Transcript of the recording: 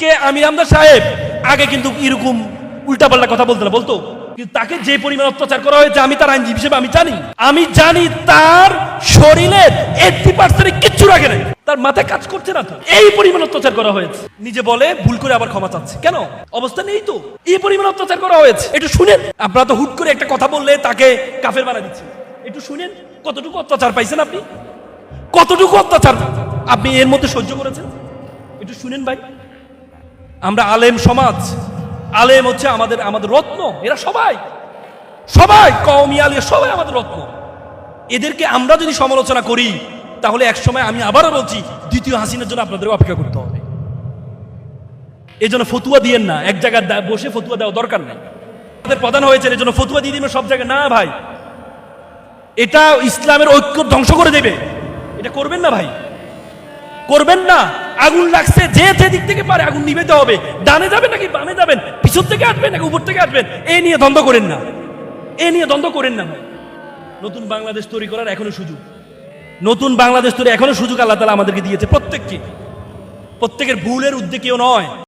আজকে আমি আমদার সাহেব, আগে কিন্তু এরকম উল্টাপাল্টা কথা বলতো না, বলতো? তাকে যে পরিমাণ অত্যাচার করা হয়েছে, আমি তার আইনজীবী হিসেবে আমি জানি। আমি জানি তার শরীরের এইটটি পার্সেন্ট কিচ্ছু রাখে নাই। তার মাথায় কাজ করছে না তো। এই পরিমাণ অত্যাচার করা হয়েছে। নিজে বলে ভুল করে আবার ক্ষমা চাচ্ছে। কেন? অবস্থা নেই তো। এই পরিমাণ অত্যাচার করা হয়েছে। একটু শুনেন। আপনারা তো হুট করে একটা কথা বললে তাকে কাফের বানা দিচ্ছে। একটু শুনেন, কতটুকু অত্যাচার পাইছেন আপনি? কতটুকু অত্যাচার? আপনি এর মধ্যে সহ্য করেছেন? একটু শুনেন ভাই। আমরা আলেম সমাজ। আলেম হচ্ছে আমাদের আমাদের রত্ন। এরা সবাই। সবাই, কওমি আলিয়া, সবাই আমাদের রত্ন। এদেরকে আমরা যদি সমালোচনা করি, তাহলে এক সময় আমি আবারও বলছি, দ্বিতীয় হাসিনের জন্য আপনাদের অপেক্ষা করতে হবে। এই জন্য ফতুয়া দিয়েন না। এক জায়গায় বসে ফতুয়া দেওয়া দরকার নেই। আমাদের প্রধান হয়েছে এই জন্য ফতুয়া দিয়ে দিবেন সব জায়গায়। না ভাই। এটা ইসলামের ঐক্য ধ্বংস করে দেবে। এটা করবেন না ভাই। করবেন না। আগুন লাগছে, যে যে দিক থেকে পারে আগুন নিবেতে হবে। ডানে যাবেন নাকি বামে যাবেন? পিছন থেকে আসবেন নাকি উপর থেকে আসবেন? এ নিয়ে দ্বন্দ্ব করেন না। এ নিয়ে দ্বন্দ্ব করেন না। নতুন বাংলাদেশ তৈরি করার এখনও সুযোগ। নতুন বাংলাদেশ তৈরি এখনও সুযোগ আল্লাহ তালা আমাদেরকে দিয়েছে প্রত্যেককে প্রত্যেকের ভুলের উদ্যোগ কেউ নয়।